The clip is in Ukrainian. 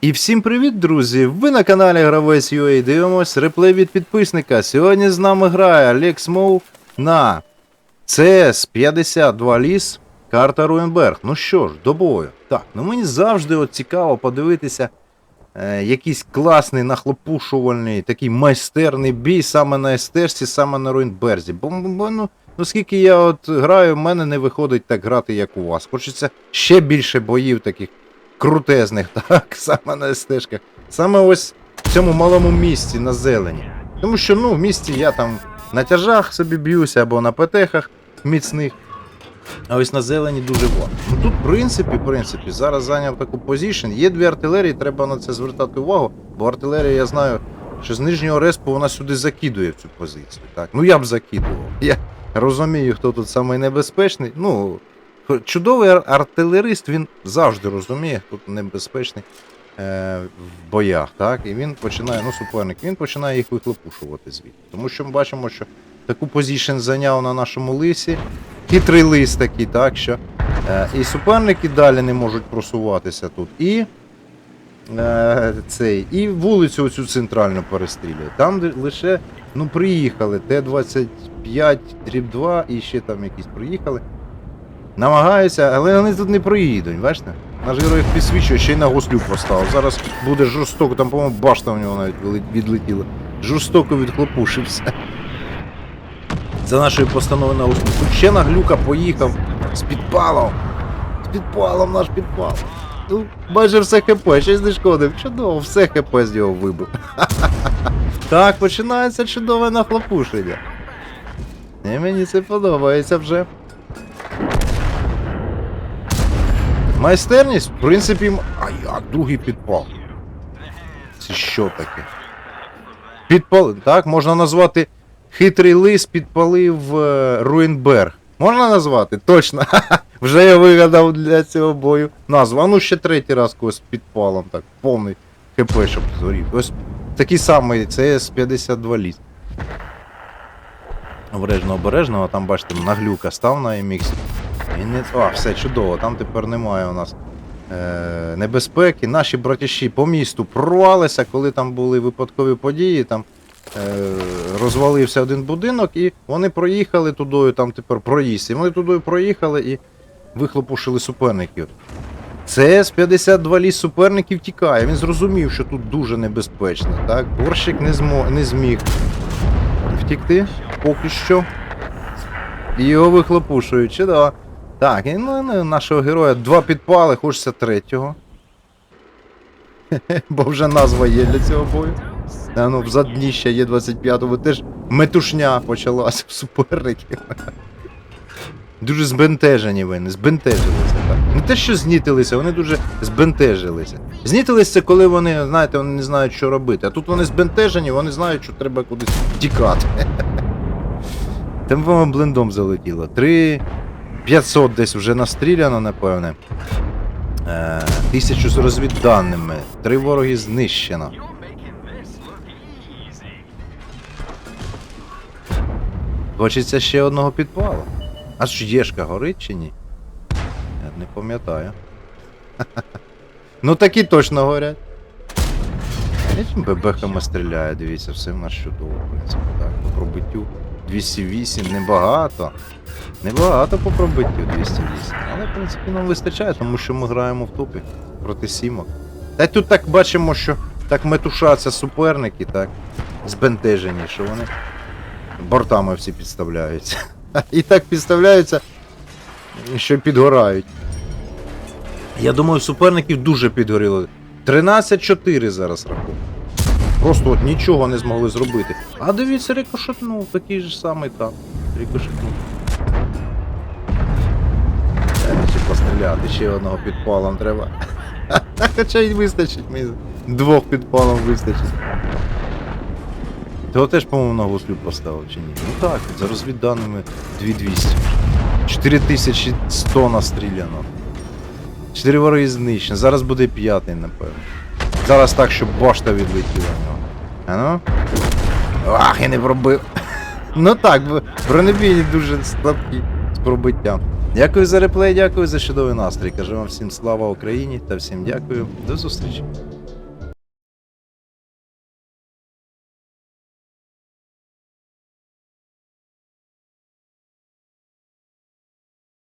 І всім привіт, друзі! Ви на каналі Гравець UA дивимось реплей від підписника. Сьогодні з нами грає Alex Мов на CS 52 ліс, карта Руенберг. Ну що ж, до бою. Так, ну мені завжди от цікаво подивитися е, якийсь класний нахлопушувальний, такий майстерний бій саме на Естерсі, саме на Руенберзі. Бо, бо ну, ну скільки я от граю, в мене не виходить так грати, як у вас. Хочеться ще більше боїв таких крутезних, так, саме на стежках. Саме ось в цьому малому місці на зелені. Тому що ну, в місті я там на тяжах собі б'юся або на петехах міцних. А ось на зелені дуже важко. Ну тут, в принципі, в принципі, зараз зайняв таку позицію. Є дві артилерії, треба на це звертати увагу, бо артилерія, я знаю, що з нижнього респу вона сюди закидує в цю позицію. Так? Ну я б закидував. Я розумію, хто тут самий небезпечний. Ну, чудовий артилерист, він завжди розуміє, тут небезпечний е, в боях, так? І він починає, ну, суперник, він починає їх вихлопушувати звідти. Тому що ми бачимо, що таку позицію зайняв на нашому лисі. Хитрий лис такий, так що. Е, і суперники далі не можуть просуватися тут. І. Е, цей, і вулицю оцю центральну перестрілює. Там де лише ну, приїхали Т-25, дріб 2 і ще там якісь приїхали. Намагаються, але вони тут не проїдуть, бачите? Наш герой підсвічує, ще й на гослю поставив. Зараз буде жорстоко, там, по-моєму, башта у нього навіть відлетіла. Жорстоко відхлопушився. За нашою постановою на гослю. Тут ще на глюка поїхав з підпалом. З підпалом наш підпал. Ну, майже все ХП, щось не шкодив. Чудово, все ХП з нього вибив. Так, починається чудове нахлопушення. І мені це подобається вже. Майстерність, в принципі, а як другий підпал? Це що таке? Підпал. Так, можна назвати хитрий лис підпалив е, Руїнберг. Можна назвати? Точно. Вже я вигадав для цього бою назву. А ну ще третій раз когось підпалом, так, повний ХП, щоб згорів. Ось такий самий, це С-52 ліс. Обережно, обережно, а там, бачите, наглюка став на MX. І не... А, все чудово, там тепер немає у нас е... небезпеки. Наші братіші по місту прорвалися, коли там були випадкові події, там е... розвалився один будинок, і вони проїхали тудою, там тепер проїзд. І вони тудою проїхали і вихлопушили суперників. Це з 52 ліс суперників тікає. Він зрозумів, що тут дуже небезпечно. Так? Борщик не, змо... не зміг втікти поки що. І його вихлопушують, чудово. Так, і ну, ну, нашого героя два підпали, хочеться третього. Бо вже назва є для цього бою. А ну, в задніща є 25-го, теж метушня почалася в суперників. Дуже збентежені вони, збентежилися. Так. Не те, що знітилися, вони дуже збентежилися. Знітилися коли вони, знаєте, вони не знають, що робити. А тут вони збентежені, вони знають, що треба кудись тікати. Там вам блендом залетіло. 3 500 десь вже настріляно, напевне. Е, тисячу з розвідданими. Три вороги знищено. Хочеться ще одного підпалу. А ж єшка горить чи ні? Я не пам'ятаю. ну такі точно горять. Бебехами стріляє, дивіться, все в нас чудово, в принципі, так. По пробиттю 208, небагато. Небагато по пробиттю 208. Але, в принципі, нам вистачає, тому що ми граємо в топі проти сімок. Та й тут так бачимо, що так метушаться суперники, так, збентежені, що вони бортами всі підставляються. І так підставляються, що підгорають. Я думаю, суперників дуже підгоріло. 13-4 зараз рахунок. Просто от нічого не змогли зробити. А дивіться, рикошетнув, такий же самий там. Рикошетнув. Ще постріляти, ще одного підпалом треба. Хоча й вистачить, мені двох підпалом вистачить. Того теж, по-моєму, на гуслю поставив чи ні? Ну так, за розвідданими 2200. 4100 настріляно. 4 вороги знищені. Зараз буде п'ятий, напевно. Зараз так, щоб башта відлетіла в нього. А ну? Ах, я не пробив. Ну так, бронебійні дуже слабкі з пробиттям. Дякую за реплей, дякую за чудовий настрій. Кажу вам всім слава Україні та всім дякую. До зустрічі.